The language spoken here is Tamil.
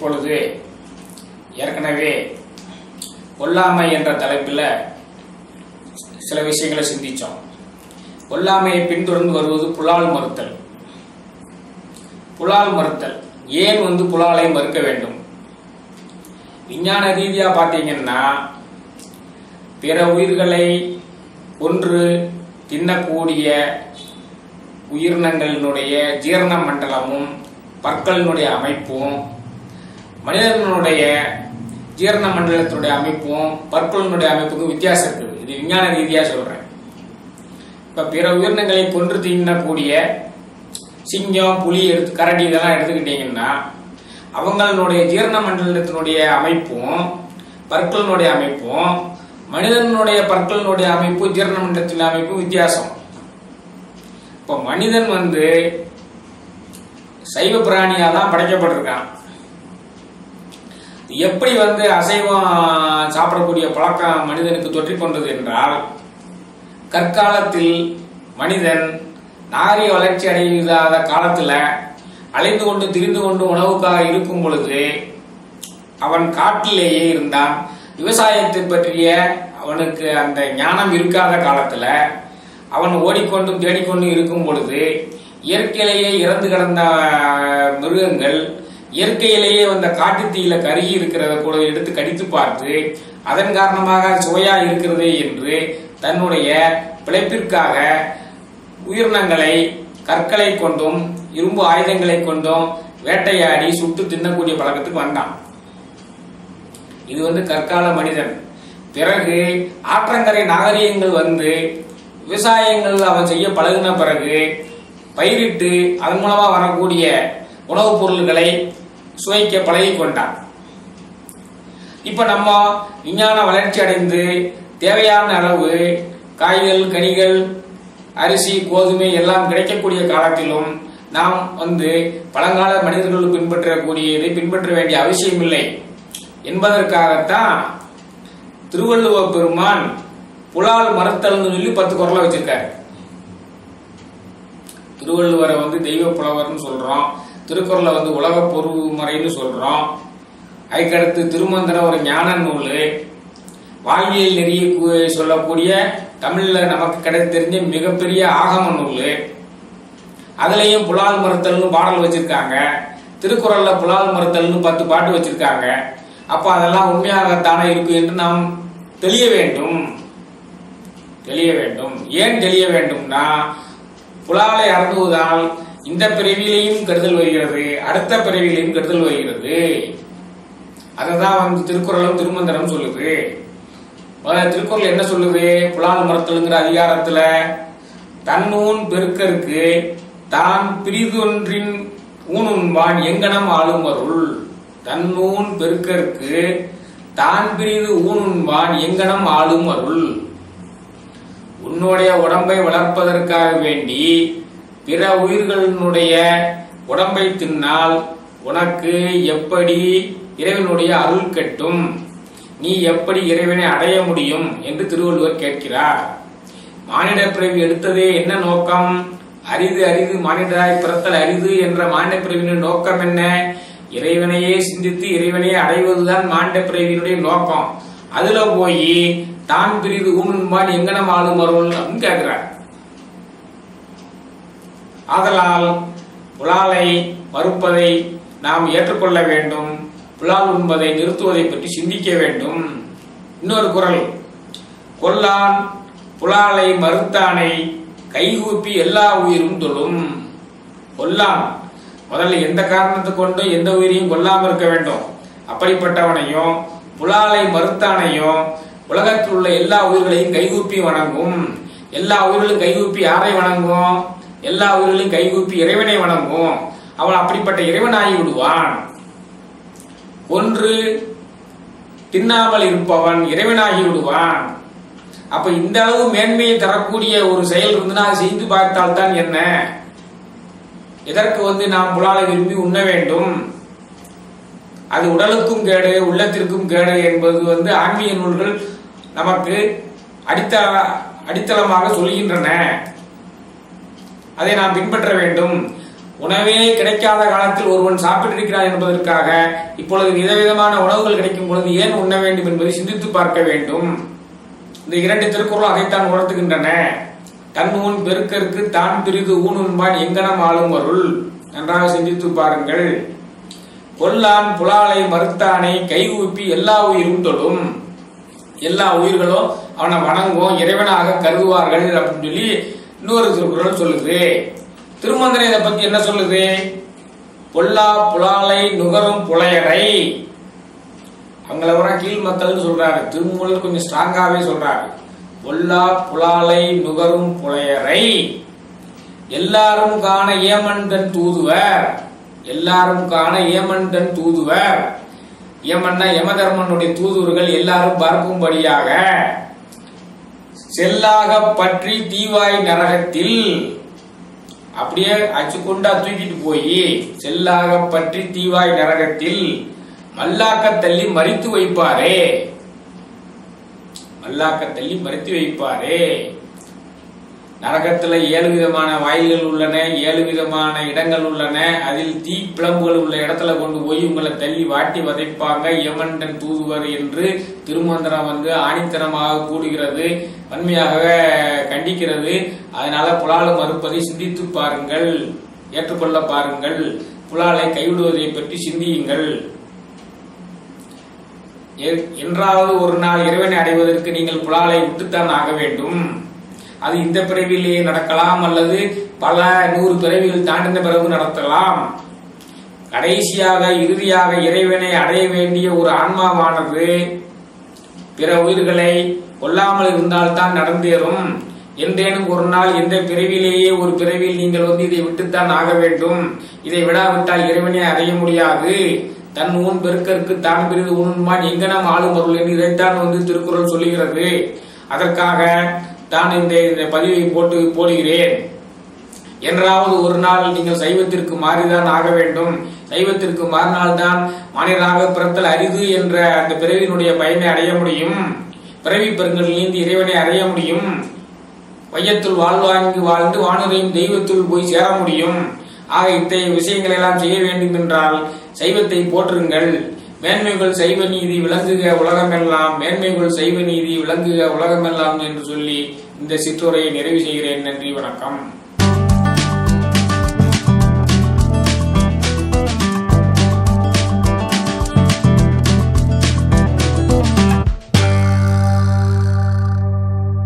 இப்பொழுது ஏற்கனவே கொல்லாமை என்ற தலைப்பில் சில விஷயங்களை சிந்திச்சோம். கொல்லாமையை பின்தொடர்ந்து வருவது புலால் மறுத்தல். புலால் மறுத்தல். ஏன் வந்து புலாலை மறுக்க வேண்டும்? விஞ்ஞான ரீதியா பார்த்தீங்கன்னா பிற உயிர்களை ஒன்று தின்னக்கூடிய உயிரினங்களினுடைய ஜீரண மண்டலமும் பற்களினுடைய அமைப்பும் மனிதனுடைய ஜீரண மண்டலத்தினுடைய அமைப்பும் பற்களினுடைய அமைப்புக்கும் வித்தியாசம் இருக்குது இது விஞ்ஞான ரீதியாக சொல்றேன். இப்ப பிற உயிரினங்களை கொன்று தின்னக்கூடிய சிங்கம் புலி எடுத்து கரடி இதெல்லாம் எடுத்துக்கிட்டீங்கன்னா அவங்களுடைய ஜீரண மண்டலத்தினுடைய அமைப்பும் பற்களினுடைய அமைப்பும் மனிதனுடைய பற்களினுடைய அமைப்பு ஜீரண மண்டலத்தின் அமைப்பும் வித்தியாசம். இப்போ மனிதன் வந்து சைவ பிராணியாக தான் படைக்கப்பட்டிருக்கான். எப்படி வந்து அசைவம் சாப்பிடக்கூடிய பழக்கம் மனிதனுக்கு தொற்றி கொண்டது என்றால் கற்காலத்தில் மனிதன் நாகரிக வளர்ச்சி அடையாத காலத்தில் அலைந்து கொண்டு திரிந்து கொண்டு உணவுக்காக இருக்கும் பொழுது அவன் காட்டிலேயே இருந்தான். விவசாயத்தை பற்றிய அவனுக்கு அந்த ஞானம் இருக்காத காலத்தில் அவன் ஓடிக்கொண்டும் தேடிக்கொண்டும் இருக்கும் பொழுது இயற்கையிலேயே இறந்து கிடந்த மிருகங்கள் இயற்கையிலேயே வந்த காட்டுத்தீயில கருகி இருக்கிறத கூட எடுத்து கடித்து பார்த்து அதன் காரணமாக சுவையா இருக்கிறது என்று தன்னுடைய பிழைப்பிற்காக உயிரினங்களை கற்களை கொண்டும் இரும்பு ஆயுதங்களை கொண்டும் வேட்டையாடி சுட்டு தின்னக்கூடிய பழக்கத்துக்கு வந்தான். இது வந்து கற்கால மனிதன். பிறகு ஆற்றங்கரை நாகரிகங்கள் வந்து விவசாயங்கள் அவன் செய்ய பழகின பிறகு பயிரிட்டு அதன் மூலமா வரக்கூடிய உணவுப் பொருள்களை சுவைக்க பழகி கொண்டான் இப்ப நம்ம விஞ்ஞான வளர்ச்சி அடைந்து தேவையான அளவு காய்கள் கனிகள் அரிசி கோதுமை எல்லாம் கிடைக்கக்கூடிய காலத்திலும் நாம் வந்து பழங்கால மனிதர்கள் பின்பற்றக்கூடியதை பின்பற்ற வேண்டிய அவசியம் இல்லை. என்பதற்காகத்தான் திருவள்ளுவ பெருமான் புலால் மறுத்தல்னு சொல்லி பத்து குரலை வச்சிருக்காரு. திருவள்ளுவரை வந்து தெய்வ புலவர்னு சொல்றோம். திருக்குறளை வந்து உலக முறைன்னு சொல்றோம். அதுக்கடுத்து திருமந்திரம் ஒரு ஞான நூல். வாழ்வியல் நெறிய சொல்லக்கூடிய தமிழ்ல நமக்கு கிடைத்து தெரிஞ்ச மிகப்பெரிய ஆகம நூல். அதுலயும் புலால் மறுத்தல்னு பாடல் வச்சிருக்காங்க. திருக்குறள்ல புலால் மறுத்தல்னு பத்து பாட்டு வச்சிருக்காங்க. அப்ப அதெல்லாம் உண்மையாகத்தானே இருக்கு என்று நாம் தெளிய வேண்டும். தெளிய வேண்டும். ஏன் தெளிய வேண்டும்னா புலாலை அறந்துவதால் இந்த பிறவியிலையும் கெடுதல் வருகிறது அடுத்த பிறவியிலையும் கெடுதல் வருகிறது. அததான் வந்து திருக்குறளும் திருமந்திரம் சொல்லுது. திருக்குறள் என்ன சொல்லுது? புலால் மரத்தலுங்கிற அதிகாரத்துல தன்னூன் பெருக்கருக்கு தான் பிரிதொன்றின் ஊனுண்பான் எங்கனம் ஆளும் அருள். தன்னூன் பெருக்கருக்கு தான் பிரிது ஊனுண்பான் எங்கனம் ஆளும் அருள். உன்னுடைய உடம்பை வளர்ப்பதற்காக வேண்டி பிற உயிர்களினுடைய உடம்பை தின்னால் உனக்கு எப்படி இறைவனுடைய அருள் கெட்டும்? நீ எப்படி இறைவனை அடைய முடியும்? என்று திருவள்ளுவர் கேட்கிறார். மானிட பிறவி எடுத்ததே என்ன நோக்கம்? அரிது அரிது மானிடராய் பிறத்தல் அரிது என்ற மானிட பிறவியின் நோக்கம் என்ன? இறைவனையே சிந்தித்து இறைவனையே அடைவதுதான் மாண்ட பிறவியினுடைய நோக்கம். அதுல போய் தான் பிரிது ஊனும்பான் எங்கனம் ஆளும் அருள் அப்படின்னு கேட்கிறார். ஆதலால் புலாலை மறுப்பதை நாம் ஏற்றுக்கொள்ள வேண்டும். புலால் உண்பதை நிறுத்துவதை பற்றி சிந்திக்க வேண்டும். இன்னொரு குறள் கொல்லான் புலாலை மறுத்தானை கைகூப்பி எல்லா உயிரும் தொழும். கொல்லான். முதல்ல எந்த காரணத்தை கொண்டு எந்த உயிரையும் கொல்லாமல் இருக்க வேண்டும்? அப்படிப்பட்டவனையும் புலாலை மறுத்தானையும் உலகத்தில் உள்ள எல்லா உயிர்களையும் கைகூப்பி வணங்கும். எல்லா உயிர்களும் கைகூப்பி யாரை வணங்கும்? எல்லா உயிர்களையும் கைகூப்பி இறைவனை வணங்கும் அவன் அப்படிப்பட்ட இறைவனாகி விடுவான் ஒன்று தின்னாமல் இருப்பவன் இறைவனாகி விடுவான். அப்ப இந்த அளவு மேன்மையை தரக்கூடிய ஒரு செயல் இருந்துன்னா செய்து பார்த்தால் தான் என்ன? எதற்கு வந்து நாம் புலால விரும்பி உண்ண வேண்டும்? அது உடலுக்கும் கேடு உள்ளத்திற்கும் கேடு என்பது வந்து ஆன்மீக நூல்கள் நமக்கு அடித்த அடித்தளமாக சொல்கின்றன. அதை நாம் பின்பற்ற வேண்டும். உணவே கிடைக்காத காலத்தில் ஒருவன் சாப்பிட்டிருக்கிறான் என்பதற்காக இப்பொழுது விதவிதமான உணவுகள் கிடைக்கும் பொழுது ஏன் உண்ண வேண்டும் என்பதை சிந்தித்து பார்க்க வேண்டும். இந்த இரண்டு திருக்குறள் அதைத்தான் உணர்த்துகின்றன. தன் ஊன் பெருக்கற்கு தான் பிரிது ஊன் உண்பான் எங்கனம் ஆளும் அருள். நன்றாக சிந்தித்து பாருங்கள். கொல்லான் புலாலை மறுத்தானை கை ஊப்பி எல்லா உயிரும் தொடும். எல்லா உயிர்களும் அவனை வணங்கும் இறைவனாக கருதுவார்கள் அப்படின்னு சொல்லி இன்னொரு திருக்குறள் சொல்லுது. திருமந்திரம் இதை பத்தி என்ன சொல்லுது? பொல்லா புலாலை நுகரும் புலையரை அவங்கள வர கீழ் மக்கள்னு சொல்றாரு. திருமூலர் கொஞ்சம் ஸ்ட்ராங்காகவே சொல்றாரு. பொல்லா புலாலை நுகரும் புலையரை எல்லாரும் காண ஏமன்தன் தூதுவர். எல்லாரும் காண ஏமன்தன் தூதுவர். ஏமன்னா யமதர்மனுடைய தூதுவர்கள் எல்லாரும் பறக்கும்படியாக செல்லாக பற்றி தீவாய் நரகத்தில் அப்படியே அச்சுக்கொண்டா தூக்கிட்டு போய் செல்லாக பற்றி தீவாய் நரகத்தில் மல்லாக்க தள்ளி மறித்து வைப்பாரே. மல்லாக்க தள்ளி மறித்து வைப்பாரே. நரகத்துல ஏழு விதமான வாயில்கள் உள்ளன ஏழு விதமான இடங்கள் உள்ளன. அதில் தீ பிளம்புகள் உள்ள இடத்துல கொண்டு போய் உங்களை தள்ளி வாட்டி வதைப்பாங்க. யமன்டன் தூதுவர் என்று திருமந்திரம் வந்து ஆணித்தனமாக கூடுகிறது வன்மையாக கண்டிக்கிறது. அதனால புலாலை மறுப்பதை சிந்தித்து பாருங்கள் ஏற்றுக்கொள்ள பாருங்கள். புலாலை கைவிடுவதை பற்றி சிந்தியுங்கள். என்றாவது ஒரு நாள் இறைவனை அடைவதற்கு நீங்கள் புலாலை விட்டுத்தான் ஆக வேண்டும். அது இந்த பிறவிலேயே நடக்கலாம் அல்லது பல நூறு பிறவிகள் தாண்டின பிறகு நடத்தலாம். கடைசியாக இறுதியாக இறைவனை அடைய வேண்டிய ஒரு ஆன்மாவானது பிற உயிர்களை கொல்லாமல் இருந்தால்தான் நடந்தேறும். என்றேனும் ஒரு நாள் எந்த பிறவிலேயே ஒரு பிறவியில் நீங்கள் வந்து இதை விட்டுத்தான் ஆக வேண்டும். இதை விடாவிட்டால் இறைவனை அடைய முடியாது. தன் ஊன் பெருக்கருக்கு தான் பிரிது உண்மான் எங்கனம் ஆளும் பொருள் என்று இதைத்தான் வந்து திருக்குறள் சொல்லுகிறது. அதற்காக தான் இந்த இந்த பதிவை போட்டு போடுகிறேன். என்றாவது ஒரு நாள் நீங்கள் சைவத்திற்கு மாறிதான் ஆக வேண்டும். சைவத்திற்கு மாறினால்தான் மனிதனாக பிறத்தல் அரிது என்ற அந்த பிறவியினுடைய பயனை அடைய முடியும். பிறவி பெருங்கலிலிருந்து இறைவனை அடைய முடியும். வையத்துள் வாழ்வாங்கி வாழ்ந்து வானுரையும் தெய்வத்துள் போய் சேர முடியும். ஆக இத்தகைய விஷயங்களை எல்லாம் செய்ய வேண்டும் என்றால் சைவத்தை போற்றுங்கள். மேன்மைகள் சைவ நீதி விளங்குக உலகமெல்லாம் மேன்மைகள் சைவ நீதி விளங்குக உலகமெல்லாம் என்று சொல்லி இந்த சிற்றுரையை நிறைவு செய்கிறேன். நன்றி வணக்கம்.